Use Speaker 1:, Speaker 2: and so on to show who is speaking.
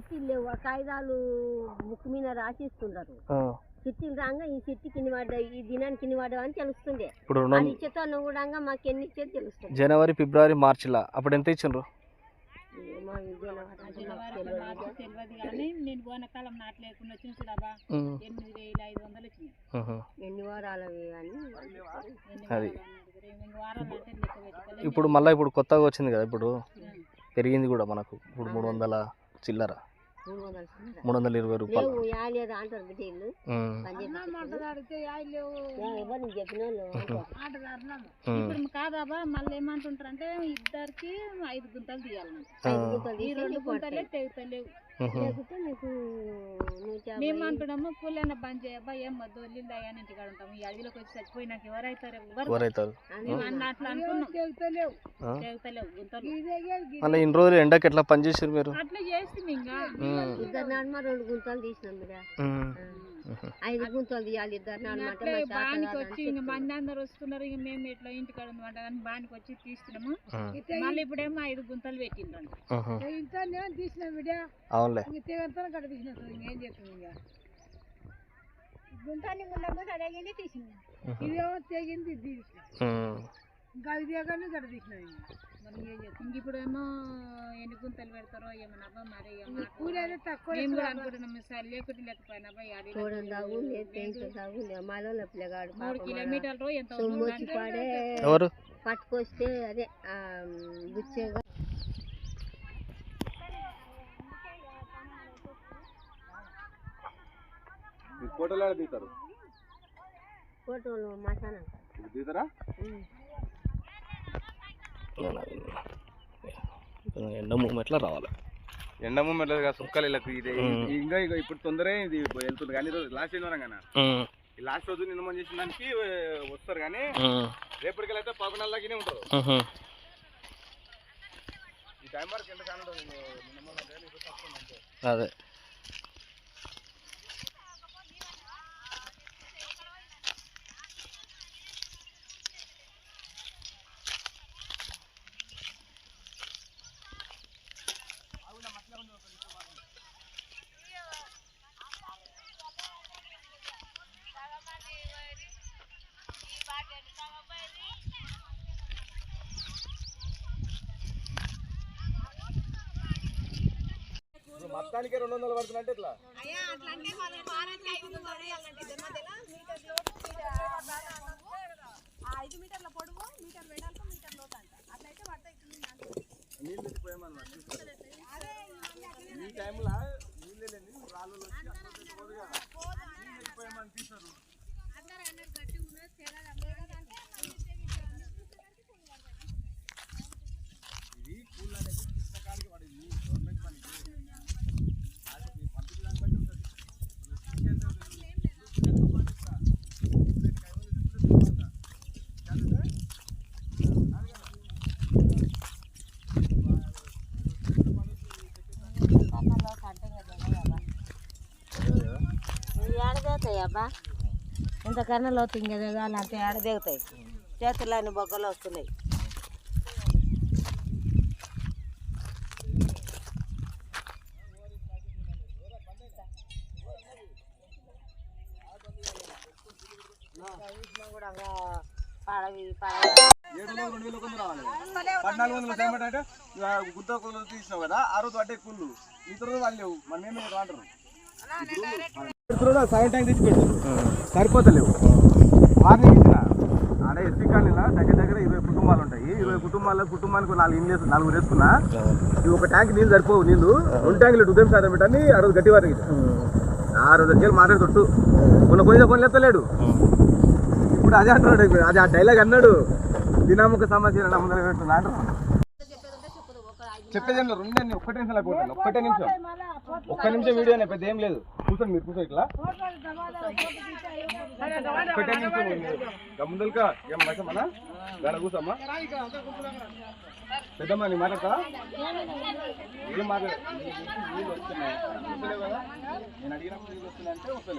Speaker 1: చిట్టీలు లేవు ఆ కాగితాలు బుక్ మీద రాసిస్తున్నారు చిట్టీలు రాగా ఈ చిట్టి కింది పడ్డాయి ఈ దినానికి కింది పడ్డావు అని తెలుస్తుండే.
Speaker 2: ఇప్పుడు
Speaker 1: అది ఇచ్చేతో కూడా మాకు ఎన్ని ఇచ్చేది తెలుస్తుంది.
Speaker 2: జనవరి ఫిబ్రవరి మార్చిలా అప్పుడు ఎంత ఇచ్చిండ్రు?
Speaker 3: నేను వచ్చిన చూడబా ఎనిమిది వేల ఐదు వందలు వచ్చినాయి.
Speaker 1: ఎన్ని
Speaker 2: అది.
Speaker 3: వారాలు పెట్టుకోలేదు.
Speaker 2: ఇప్పుడు మళ్ళీ ఇప్పుడు కొత్తగా వచ్చింది కదా ఇప్పుడు పెరిగింది కూడా మనకు. ఇప్పుడు మూడు వందల చిల్లర.
Speaker 1: మూడు వందల
Speaker 2: ఇరవై రూపాయలు.
Speaker 3: ఇప్పుడు కాదాబా మళ్ళీ ఏమంటుంటారు అంటే ఇద్దరికి ఐదు గుంతలు
Speaker 1: గుంతలు
Speaker 3: ఈ రెండు గుంతలే. తెగుతలేవు.
Speaker 1: లేకపోతే.
Speaker 3: మేము అంటున్నాము కూలైనా బంద్ చేయబ్బా ఏం వద్దు అయ్యా ఇంటికాడ ఉంటాము. ఈ అడవిలోకి వచ్చి చచ్చిపోయి నాకు ఎవరైతారు? ఎవరు?
Speaker 2: ఎవరైతారు?
Speaker 1: అని
Speaker 3: మేము అన్న అట్లా అనుకున్నాం.
Speaker 2: ఆ?
Speaker 3: తెగుతలేవు గుంతలు
Speaker 2: మళ్ళీ ఇన్ని రోజులు ఎండకి ఎట్లా పని చేసారు మీరు?
Speaker 3: అట్లా చేస్తుంది ఇంకా.
Speaker 1: ఇద్దరు నడుమ రెండు గుంతలు తీసినాం. ఐదు గుంతలు తీయాలి ఇద్దరు
Speaker 3: బానికి వచ్చి ఇంక. మంది అందరు వస్తున్నారు ఇంక మేము ఇట్లా ఇంటికాడ ఉందన్నమాట అని బానికి వచ్చి తీస్తున్నాము మళ్ళీ ఇప్పుడేమో ఐదు గుంతలు పెట్టిండ్రు
Speaker 2: ఉహు.
Speaker 3: తీసిన బిడ్డ.
Speaker 2: అవునులే.
Speaker 3: తెగంతా కడ తీసిన ఇంకేం చేస్తుంది ఇంకా? గుంతాన్ని ముందు అడిగింది తీసింది. ఇదేమో తెగింది ఇది తీసిన ఇంకా అది దిగగానే కడ తీసిన ఏం ఇంక ఇప్పుడేమో ఎన్ని గుంతలు పెడతారో ఏమన్నా మరి అనుకుంటున్నాం సార్ లేకుంటే లేకపోయినా మూడు కిలోమీటర్లు ఎంత
Speaker 2: ఎవరు?
Speaker 1: పట్టుకొస్తే అదే
Speaker 4: ఫోటోలు దిగుతారు
Speaker 1: ఫోటోలు
Speaker 4: దిగుతారా
Speaker 2: ఎండ మూమెంట్లో రావాలి.
Speaker 4: ఎండ సుక్కలు వీళ్ళకి ఇది. ఇంకా ఇక ఇప్పుడు తొందరే ఇది వెళ్తుంది. కానీ ఈరోజు లాస్ట్ శనివారం కానీ లాస్ట్ రోజు నిన్న చేసిన దానికి వస్తారు కానీ రేపటికి అయితే పదకొండు ఉంటారు. ఈ టైం వరకు ఎంత కానీ ఉంటుంది నిన్న మొన్న కానీ ఇప్పుడు తక్కువ ఉంది అంతే.
Speaker 2: అదే
Speaker 4: ఇప్పుడు మొత్తానికి రెండు వందలు పడుతుందంటే ఇట్లా నీళ్ళు తెచ్చిపోయామన్నమాట ఈ టైంలో
Speaker 1: ఏడదేగుతాయి అబ్బా ఇంతకన్నా లోతు ఇంకా దిగాలి అంటే ఏడదేగుతాయి చేతులు అన్ని బొగ్గలు వస్తున్నాయి. పాడవి పాడవి
Speaker 4: ఏడు వందలు రెండు వేల కొంత రావాలి పద్నాలుగు వందల అంటే కొందరు తీసినావు కదా ఆ రోజు అడ్డే కుళ్ళు. ఇతర రోజు వాళ్ళు లేవు మన ఏమి రాంటారు ట్యాంక్ తెచ్చి పెట్టు సరిపోతలేవు. వార్నింగ్ ఇచ్చిన. ఆడ ఎస్సీ కాలనీలో దగ్గర దగ్గర ఇరవై కుటుంబాలు ఉంటాయి. ఇరవై కుటుంబాల్లో కుటుంబానికి నాలుగు ఇల్లు నాలుగు వేసుకున్నా ఇవి ఒక ట్యాంక్ నీళ్ళు సరిపోవు నీళ్ళు. రెండు ట్యాంకులు ఉదయం శాతం పెట్టని ఆ రోజు గట్టి వారికి ఆ రోజు వచ్చి మాట్లాడి తొట్టు మొన్న పోయిన పని లేస్తలేడు ఇప్పుడు అదే అంటున్నాడు అది ఆ డైలాగ్ అన్నాడు. దినాముఖ సమస్య పెడుతున్నా అంటారు చెప్పేది రెండు నేను ఒక్కటే నిమిషం. కొట్టాను ఒక్కటే నిమిషం ఒక్క నిమిషం వీడియో పెద్ద ఏం లేదు. కూర్చోండి మీరు కూర్చో ఇట్లా. ఒక్కటే నిమిషం గమ్ముదలుగా ఏం మన గడ కూర్చోమ్మా. పెద్దమ్మ నీ మాట్లాడతా ఏం మాట్లాడ? నేను అడిగినప్పుడు వస్తున్నాయంటే వస్తలేవు